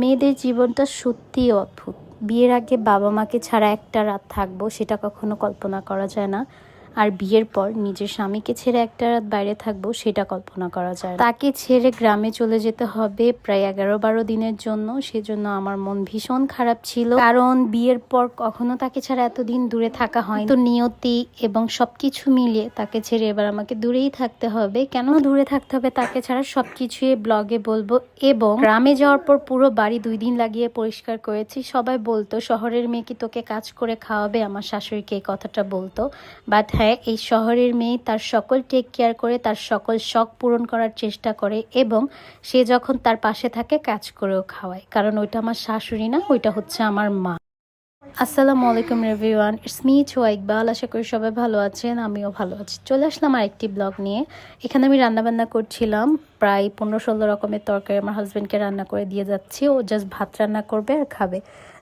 মেয়েদের জীবনটা সত্যিই অদ্ভুত। বিয়ের আগে বাবা মাকে ছাড়া একটা রাত থাকব, সেটা কখনো কল্পনা করা যায় না। আর বিয়ের পর নিজের স্বামীকে ছেড়ে একটা রাত বাইরে থাকব, সেটা কল্পনা করা যায় তাকে ছেড়ে গ্রামে চলে যেতে হবে প্রায় এগারো বারো দিনের জন্য। সেজন্য আমার মন ভীষণ খারাপ ছিল। কারণ বিয়ের পর কখনো তাকে ছাড়া এতদিন দূরে থাকা হয় তো নিয়তি এবং সবকিছু মিলিয়ে তাকে ছেড়ে এবার আমাকে দূরেই থাকতে হবে। কেন দূরে থাকতে হবে তাকে ছাড়া সবকিছুই ব্লগে বলব। এবং গ্রামে যাওয়ার পর পুরো বাড়ি দুই দিন লাগিয়ে পরিষ্কার করেছি। সবাই বলতো, শহরের মেয়ে কি তোকে কাজ করে খাওয়াবে? আমার শাশুড়িকে এই কথাটা বলতো। বাট হ্যাঁ এই শহরের মেয়ে তার সকল টেক কেয়ার করে, তার সকল শখ পূরণ করার চেষ্টা করে এবং সে যখন তার পাশে থাকে কাজ করেও খাওয়ায়। কারণ ওইটা আমার শাশুড়ি না, ওইটা হচ্ছে আমার মা। আসসালামু আলাইকুম রিভিওয়ান ইটস মি ছোয়া ইকবাল আশা করি সবাই ভালো আছেন, আমিও ভালো আছি। চলে আসলাম আরেকটি ব্লগ নিয়ে। এখানে আমি রান্নাবান্না করছিলাম। প্রায় পনেরো ষোলো রকমের তরকারি আমার হাজব্যান্ডকে রান্না করে দিয়ে যাচ্ছি। ও জাস্ট ভাত রান্না করবে আর খাবে।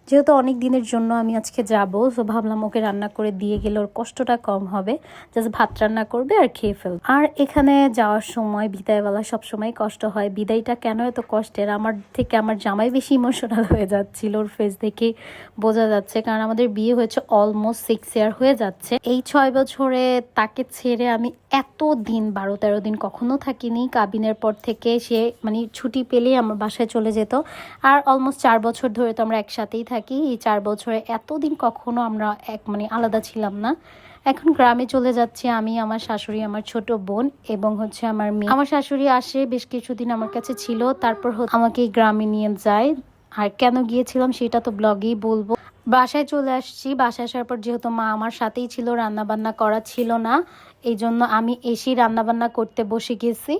যেহেতু অনেক দিনের জন্য আমি আজকে যাব সো ভাবলাম ওকে রান্না করে দিয়ে গেলে ওর কষ্টটা কম হবে। জাস্ট ভাত রান্না করবে আর খেয়ে ফেলবে। আর এখানে যাওয়ার সময়, বিদায়বেলা সবসময় কষ্ট হয়। বিদায়টা কেন এত কষ্টের? আমার থেকে আমার জামাই বেশি ইমোশনাল হয়ে যাচ্ছিল ওর ফেস দেখে বোঝা যাচ্ছে। কারণ আমাদের বিয়ে হয়েছে অলমোস্ট সিক্স ইয়ার হয়ে যাচ্ছে। এই ছয় বছরে তাকে ছেড়ে আমি এত দিন, বারো তেরো দিন কখনো থাকিনি। কাবিনের পর থেকে সে মানে ছুটি পেলেই আমার বাসায় চলে যেত। আর অলমোস্ট চার বছর ধরে তো আমরা একসাথেই থাকি। এই চার বছরে এতদিন কখনো আমরা এক মানে আলাদা ছিলাম না। এখন গ্রামে চলে যাচ্ছি আমি, আমার শাশুড়ি, আমার ছোট বোন এবং হচ্ছে আমার মেয়ে। আমার শাশুড়ি আসে, বেশ কিছুদিন আমার কাছে ছিল, তারপর আমাকে গ্রামে নিয়ে যায়। আর কেন গিয়েছিলাম সেটা তো ব্লগেই বলব। বাসায় চলে আসছি, বাসায় আসার পর যেহেতু মা আমার সাথেই ছিল রান্না বান্না করা ছিল না এই জন্য আমি এসেই রান্নাবান্না করতে বসে গেছি।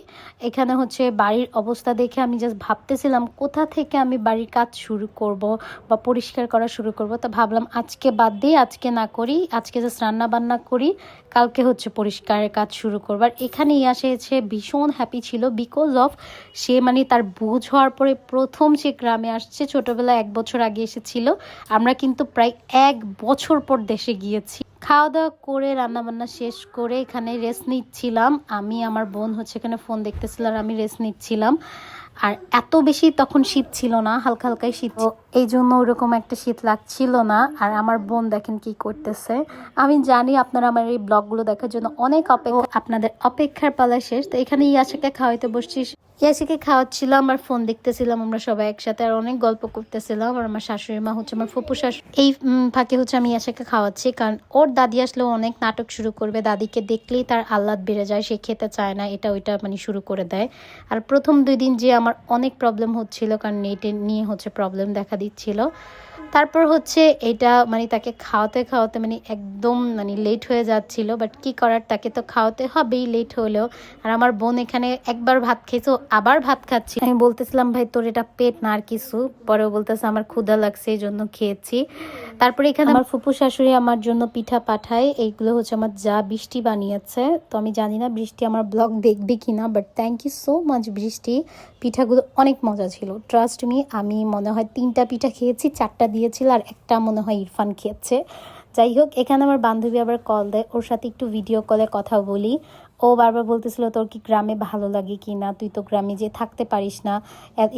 এখানে হচ্ছে বাড়ির অবস্থা দেখে আমি জাস্ট ভাবতেছিলাম, কোথা থেকে আমি বাড়ির কাজ শুরু করব বা পরিষ্কার করা শুরু করব? তো ভাবলাম আজকে বাদ দিয়ে আজকে না করি, আজকে জাস্ট রান্নাবান্না করি, কালকে হচ্ছে পরিষ্কারের কাজ শুরু করব। আর এখানে এসেছে ভীষণ হ্যাপি ছিল বিকজ অফ সে মানে তার বুঝ হওয়ার পরে প্রথম সে গ্রামে আসছে, ছোটবেলায় এক বছর আগে এসেছিল। আমরা কিন্তু প্রায় এক বছর পর দেশে গিয়েছি। খাওয়া দাওয়া করে, রান্নাবান্না শেষ করে এখানে রেস্ট নিচ্ছিলাম আমি, আমার বোন হচ্ছে এখানে ফোন দেখতেছিলাম আর আমি রেস্ট নিচ্ছিলাম আর এত বেশি তখন শীত ছিল না, হালকা হালকাই শীত। এই জন্য ওরকম একটা শীত লাগছিল না। আর আমার বোন দেখেন কি করতেছে। আমি জানি আপনারা আমার এই ব্লগগুলো দেখার জন্য অনেক অপেক্ষা আপনাদের অপেক্ষার পালা শেষ। তো এখানে ইয়াসাকে খাওয়াইতে বসছি। ইয়াসিকে খাওয়াচ্ছিলাম আর ফোন দেখতেছিলাম আমরা সবাই একসাথে, আর অনেক গল্প করতেছিলাম। আর আমার শাশুড়ি মা হচ্ছে আমার ফুপু শাশুড়ি। এই ফাঁকে হচ্ছে আমি ইয়াসাকে খাওয়াচ্ছি, কারণ ওর দাদি আসলে অনেক নাটক শুরু করবে। দাদিকে দেখলেই তার আহ্লাদ বেড়ে যায়, সে খেতে চায় না, এটা ওইটা মানে শুরু করে দেয়। আর প্রথম দুই দিন যে আমার অনেক প্রবলেম হচ্ছিল, কারণ নেটে নিয়ে হচ্ছে প্রবলেম দেখা দিচ্ছিল। তারপর হচ্ছে এটা মানে তাকে খাওয়াতে খাওয়াতে মানে একদম মানে লেট হয়ে যাচ্ছিল বাট কি করার তাকে তো খাওয়াতে হবেই লেট হলেও। আর আমার বোন এখানে একবার ভাত খেয়েছো আবার ভাত খাচ্ছি। আমি বলতেছিলাম, ভাই, তোর এটা পেট না আর কিছু। পরেও বলতেছে, আমার ক্ষুধা লাগছে, এই জন্য খেয়েছি। তারপরে এখানে আমার ফুপু শাশুড়ি আমার জন্য পিঠা পাঠায়। এইগুলো হচ্ছে আমার যা বৃষ্টি বানিয়েছে। তো আমি জানি না বৃষ্টি আমার ব্লগ দেখবে কিনা but thank you so much Brishti. পিঠাগুলো অনেক মজা ছিল। ট্রাস্ট মি আমি মনে হয় তিনটা পিঠা খেয়েছি, চারটা দিয়েছিল আর একটা মনে হয় ইরফান খেয়েছে। যাই হোক, এখানে আমার বান্ধবী আবার কল দেয়, ওর সাথে একটু ভিডিও কলে কথা বলি। ও বারবার বলতেছিল, তোর কি গ্রামে ভালো লাগে কি না? তুই তো গ্রামে যে থাকতে পারিস না।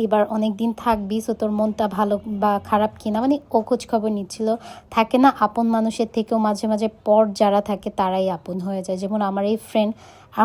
এবার অনেক দিন থাকবি সো তোর মনটা ভালো বা খারাপ কি না? মানে ও খোঁজ খবর নিচ্ছিল। থাকে না, আপন মানুষের থেকেও মাঝে মাঝে পর যারা থাকে, তারাই আপন হয়ে যায়। যেমন আমার এই ফ্রেন্ড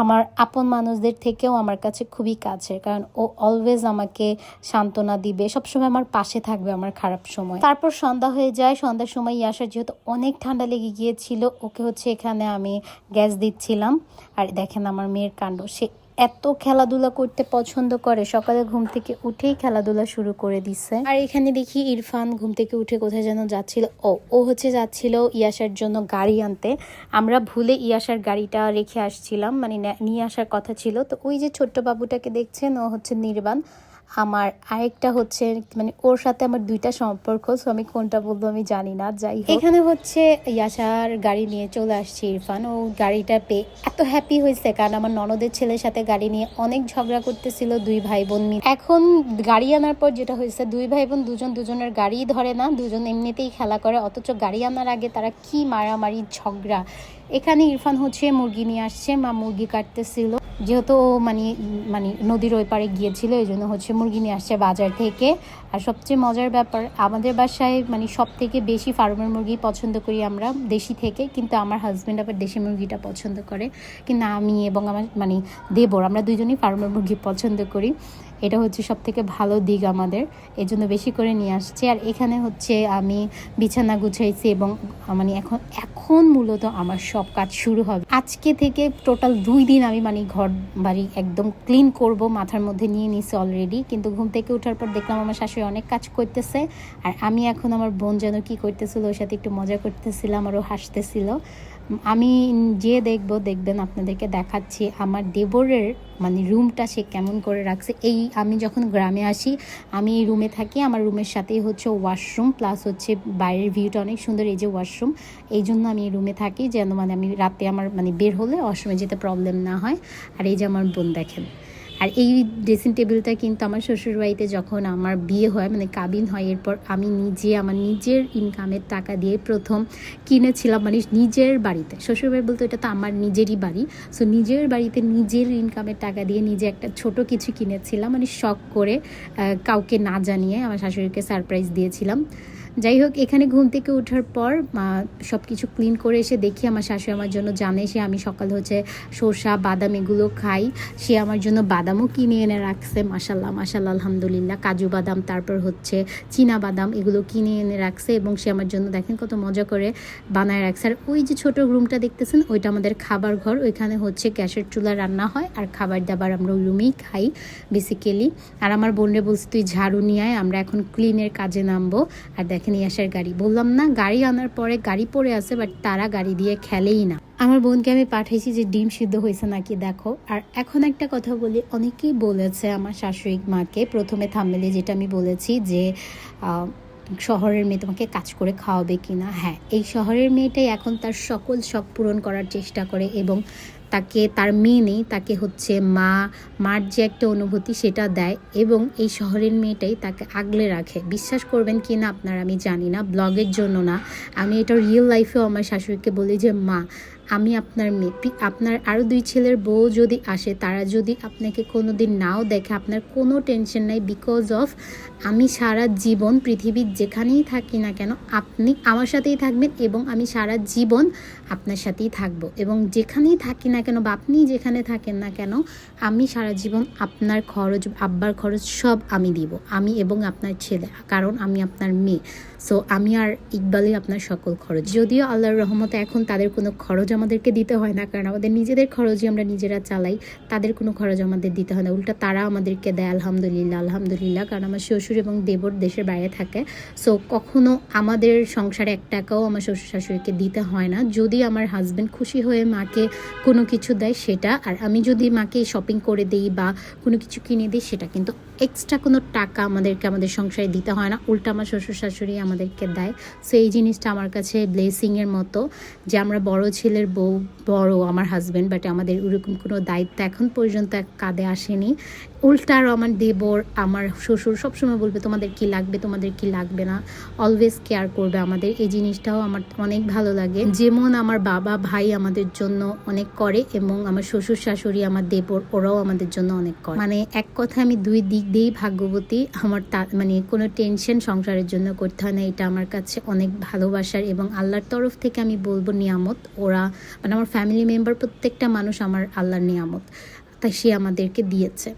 আমার আপন মানুষদের থেকেও আমার কাছে খুবই কাছের, কারণ ও অলওয়েজ আমাকে সান্ত্বনা দিবে, সবসময় আমার পাশে থাকবে আমার খারাপ সময়। তারপর সন্ধ্যা হয়ে যায়, সন্ধ্যার সময় ইয়াসার যেহেতু অনেক ঠান্ডা লেগে গিয়েছিল, ওকে হচ্ছে এখানে আমি গ্যাস দিচ্ছিলাম। আর দেখেন আমার মেয়ের কাণ্ড, সে এত খেলাধুলা করতে পছন্দ করে। সকালে ঘুম থেকে উঠেই খেলাধুলা শুরু করে দিছে। আর এখানে দেখি ইরফান ঘুম থেকে উঠে কোথায় যেন যাচ্ছিল। ও ও হচ্ছে যাচ্ছিল ইয়াসার জন্য গাড়ি আনতে। আমরা ভুলে ইয়াসার গাড়িটা রেখে আসছিলাম মানে নিয়ে আসার কথা ছিল। তো ওই যে ছোট্ট বাবুটাকে দেখছেন, ও হচ্ছে নির্বাণ। আমার আরেকটা হচ্ছে মানে ওর সাথে আমার দুইটা সম্পর্ক সো আমি কোনটা বলব আমি জানি না, যাই এখানে হচ্ছে ইয়াসার গাড়ি নিয়ে চলে আসছে ইরফান। ও গাড়িটা পেয়ে এত হ্যাপি হয়েছে, কারণ আমার ননদের ছেলের সাথে গাড়ি নিয়ে অনেক ঝগড়া করতেছিল দুই ভাই বোন মিলে। এখন গাড়ি আনার পর যেটা হয়েছে, দুই ভাই বোন দুজন দুজনের গাড়ি ধরে না, দুজন এমনিতেই খেলা করে, অথচ গাড়ি আনার আগে তারা কি মারামারি, ঝগড়া। এখানে ইরফান হচ্ছে মুরগি নিয়ে আসছে, মা মুরগি কাটতেছিল। যেহেতু মানে মানে নদীর ওই পারে গিয়েছিল, এই জন্য হচ্ছে মুরগি নিয়ে আসছে বাজার থেকে। আর সবচেয়ে মজার ব্যাপার, আমাদের বাসায় মানে সব থেকে বেশি ফার্মের মুরগি পছন্দ করি আমরা দেশি থেকে, কিন্তু আমার হাজব্যান্ড আবার দেশি মুরগিটা পছন্দ করে। কিন্তু আমি এবং আমার মানে দেবর, আমরা দুজনেই ফার্মের মুরগি পছন্দ করি। এটা হচ্ছে সব থেকে ভালো দিক আমাদের এই জন্য বেশি করে নিয়ে আসছে। আর এখানে হচ্ছে আমি বিছানা গুছাইছি এবং মানে এখন এখন মূলত আমার সব কাজ শুরু হবে। আজকে থেকে টোটাল দুই দিন আমি মানে ঘর বাড়ি একদম ক্লিন করব, মাথার মধ্যে নিয়ে নিছি অলরেডি কিন্তু ঘুম থেকে ওঠার পর দেখলাম আমার শাশুড়ি অনেক কাজ করতেছে। আর আমি এখন আমার বোন যেন কি করতেছিল, ওর সাথে একটু মজা করতেছিলাম আর ও হাসতেছিল। আমি যে দেখব, দেখবেন আপনাদেরকে দেখাচ্ছি আমার দেবরের মানে রুমটা সে কেমন করে রাখছে। এই আমি যখন গ্রামে আসি, আমি এই রুমে থাকি, আমার রুমের সাথেই হচ্ছে ওয়াশরুম, প্লাস হচ্ছে বাইরের ভিউটা অনেক সুন্দর, এই যে ওয়াশরুম। এই জন্য আমি এই রুমে থাকি, যেন মানে আমি রাতে আমার মানে বের হলে ওয়াশরুমে যেতে প্রবলেম না হয়। আর এই যে আমার বোন দেখেন। আর এই ড্রেসিং টেবিলটা কিন্তু আমার শ্বশুরবাড়িতে যখন আমার বিয়ে হয় মানে কাবিন হয়, এরপর আমি নিজে, আমার নিজের ইনকামের টাকা দিয়ে প্রথম কিনেছিলাম মানে নিজের বাড়িতে। শ্বশুরবাড়ি বলতে এটা তো আমার নিজেরই বাড়ি। সো নিজের বাড়িতে নিজের ইনকামের টাকা দিয়ে নিজে একটা ছোট কিছু কিনেছিলাম মানে শখ করে কাউকে না জানিয়ে আমার শাশুড়িকে সারপ্রাইজ দিয়েছিলাম। যাই হোক এখানে ঘুম থেকে ওঠার পর সব কিছু ক্লিন করে এসে দেখি আমার শাশুড়ি আমার জন্য জানে সে আমি সকাল হচ্ছে সর্ষা, বাদাম এগুলো খাই। সে আমার জন্য বাদামও কিনে এনে রাখছে মাসাল্লাহ মাসাল্লাহ আলহামদুলিল্লাহ। কাজু বাদাম, তারপর হচ্ছে চীনা বাদাম এগুলো কিনে এনে রাখছে এবং সে আমার জন্য দেখেন কত মজা করে বানায় রাখছে। আর ওই যে ছোট রুমটা দেখতেছেন, ওইটা আমাদের খাবার ঘর, ওইখানে হচ্ছে গ্যাসের চুলা রান্না হয় আর খাবার দাবার আমরা ওই রুমেই খাই বেসিক্যালি আর আমার বোনরে বলছি, তুই ঝাড়ু নিয়ে আমরা এখন ক্লিনের কাজে নামবো। আর দেখেন আসার গাড়ি। বললাম, না, গাড়ি আনার পরে গাড়ি পড়ে আছে বাট তারা গাড়ি দিয়ে খেলেই না। আমার বোনকে আমি পাঠাইছি যে ডিম সিদ্ধ হয়েছে নাকি, দেখো। আর এখন একটা কথা বলি, অনেকেই বলেছে আমার শাশুড়ি মাকে, প্রথমে থামমেলে যেটা আমি বলেছি যে শহরের মেয়ে তোমাকে কাজ করে খাওয়াবে কিনা। হ্যাঁ এই শহরের মেয়েটাই এখন তার সকল শখ পূরণ করার চেষ্টা করে এবং তাকে, তার মেয়ে নেই, তাকে হচ্ছে মা, মার যে একটা অনুভূতি সেটা দেয় এবং এই শহরের মেয়েটাই তাকে আগলে রাখে। বিশ্বাস করবেন কি না আপনারা আমি জানি না, ব্লগের জন্য না। আমি এটা রিয়েল লাইফেও আমার শাশুড়িকে বলি যে, মা, আমি আপনার মেয়ে। আপনার আরও দুই ছেলের বউ যদি আসে, তারা যদি আপনাকে কোনো দিন নাও দেখে, আপনার কোনো টেনশন নাই বিকজ অফ আমি সারা জীবন পৃথিবীর যেখানেই থাকি না কেন, আপনি আমার সাথেই থাকবেন এবং আমি সারা জীবন আপনার সাথেই থাকব। এবং যেখানেই থাকি না কেন বা আপনি যেখানে থাকেন না কেন, আমি সারা জীবন আপনার খরচ, আব্বার খরচ সব আমি দিব। আমি এবং আপনার ছেলে, কারণ আমি আপনার মেয়ে। সো আমি আর ইকবালই আপনার সকল খরচ। যদিও আল্লাহর রহমতে এখন তাদের কোনো খরচ আমাদেরকে দিতে হয় না, কারণ আমাদের নিজেদের খরচই আমরা নিজেরা চালাই, তাদের কোনো খরচ আমাদের দিতে হয় না। উল্টা তারা আমাদেরকে দেয়, আলহামদুলিল্লাহ আলহামদুলিল্লাহ, কারণ আমার শ্বশুর এবং দেবর দেশের বাইরে থাকে। সো কখনো আমাদের সংসারে এক টাকাও আমার শ্বশুর শাশুড়িকে দিতে হয় না। যদি আমার হাজব্যান্ড খুশি হয়ে মাকে কোনো কিছু দেয় সেটা, আর আমি যদি মাকে শপিং করে দিই বা কোনো কিছু কিনে দিই সেটা কিন্তু এক্সট্রা কোনো টাকা আমাদেরকে আমাদের সংসারে দিতে হয় না। উল্টা আমার শ্বশুর শাশুড়ি আমাদেরকে দেয়। সো এই জিনিসটা আমার কাছে ব্লেসিংয়ের মতো যে আমরা বড় ছেলের বউ, বড় আমার হাজব্যান্ড বাট আমাদের ওরকম কোনো দায়িত্ব এখন পর্যন্ত কাঁধে আসেনি। উল্টা আমার দেবর, আমার শ্বশুর সবসময় বলবে, তোমাদের কি লাগবে? তোমাদের কি লাগবে না? অলওয়েজ কেয়ার করবে আমাদের। এই জিনিসটাও আমার অনেক ভালো লাগে। যেমন আমার বাবা, ভাই আমাদের জন্য অনেক করে এবং আমার শ্বশুর শাশুড়ি, আমার দেবর, ওরাও আমাদের জন্য অনেক করে। মানে এক কথা আমি দুই দিক দিয়েই ভাগ্যবতী আমার মানে কোনো টেনশন সংসারের জন্য করতে হয় না, এটা আমার কাছে অনেক ভালোবাসার এবং আল্লাহর তরফ থেকে আমি বলব নিয়ামত। ওরা মানে আমার ফ্যামিলি মেম্বার প্রত্যেকটা মানুষ আমার আল্লাহর নিয়ামত। তাই সে আমাদেরকে দিয়েছে।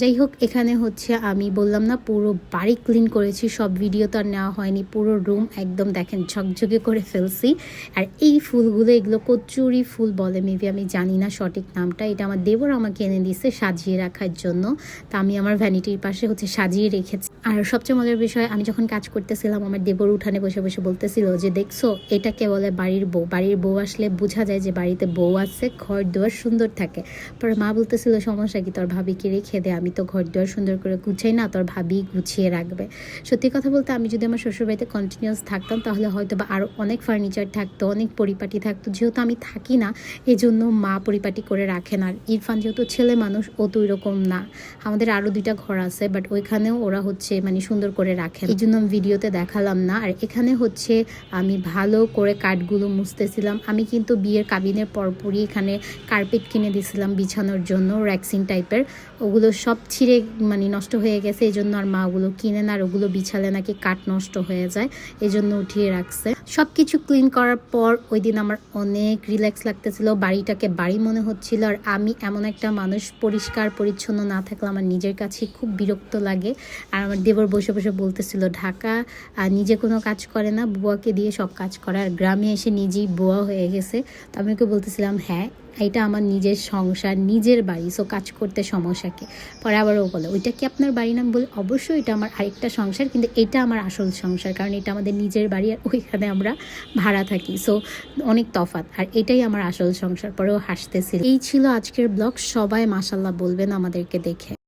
যাই হোক, এখানে হচ্ছে আমি বললাম না, পুরো বাড়ি ক্লিন করেছি, সব ভিডিও তো আর নেওয়া হয়নি, পুরো রুম একদম দেখেন ঝকঝকে করে ফেলছি। আর এই ফুলগুলো, এগুলো কচুরি ফুল বলে মেবি আমি জানি না সঠিক নামটা, এটা আমার দেবর আমাকে এনে দিয়েছে সাজিয়ে রাখার জন্য। তা আমি আমার ভ্যানিটির পাশে হচ্ছে সাজিয়ে রেখেছি। আর সবচেয়ে মজার বিষয়, আমি যখন কাজ করতেছিলাম, আমার দেবর উঠানে বসে বসে বলতেছিল যে, দেখছ, এটাকে বলে বাড়ির বউ। বাড়ির বউ আসলে বোঝা যায় যে, বাড়িতে বউ আছে, ঘর দুয়ার সুন্দর থাকে। পরে মা বলতেছিল, সমস্যা কি? তোর ভাবিকে রেখে দে, আমি তো ঘর দুয়ার সুন্দর করে গুছাই না, তোর ভাবি গুছিয়ে রাখবে। সত্যি কথা বলতে, আমি যদি আমার শ্বশুরবাড়িতে কন্টিনিউস থাকতাম, তাহলে হয়তো বা আরও অনেক ফার্নিচার থাকতো, অনেক পরিপাটি থাকতো। যেহেতু আমি থাকি না এই জন্য মা পরিপাটি করে রাখেন। আর ইরফান যেহেতু ছেলে মানুষ, ও তো রকম না। আমাদের আরও দুইটা ঘর আছে বাট ওইখানেও ওরা হচ্ছে মানে সুন্দর করে রাখে এই জন্য আমি ভিডিওতে দেখালাম না। আর এখানে হচ্ছে আমি ভালো করে কাঠগুলো মুছতেছিলাম। আমি কিন্তু বিয়ের কাবিনের পরপরই এখানে কার্পেট কিনে দিয়েছিলাম বিছানোর জন্য। বানানো র্যাক্সিন টাইপের ওগুলো সব ছিঁড়ে মানে নষ্ট হয়ে গেছে এই জন্য আর মা ওগুলো কিনে না, আর ওগুলো বিছালে নাকি কাঠ নষ্ট হয়ে যায় এই জন্য উঠিয়ে রাখছে। সব কিছু ক্লিন করার পর ওই দিন আমার অনেক রিল্যাক্স লাগতেছিল, বাড়িটাকে বাড়ি মনে হচ্ছিল, আর আমি এমন একটা মানুষ, পরিষ্কার, পরিচ্ছন্ন না থাকলে আমার নিজের কাছে খুব বিরক্ত লাগে। আর আমার দেবর বসে বসে বলতেছিল, ঢাকা আর নিজে কোনো কাজ করে না, বুয়াকে দিয়ে সব কাজ করে। আর গ্রামে এসে নিজেই বুয়া হয়ে গেছে। তো আমি ওকে বলতেছিলাম হ্যাঁ এটা আমার নিজের সংসার, নিজের বাড়ি সো কাজ করতে সমস্যা কি পরে আবারও বলে, ওইটা কি আপনার বাড়ি নাম? বলে, অবশ্যই এটা আমার আরেকটা সংসার, কিন্তু এটা আমার আসল সংসার, কারণ এটা আমাদের নিজের বাড়ি আর ওইখানে আমরা ভাড়া থাকি। সো অনেক তফাত আর এটাই আমার আসল সংসার। পরেও হাসতেছিল এই ছিল আজকের ব্লগ, সবাই মাসাল্লাহ বলবেন আমাদেরকে দেখে।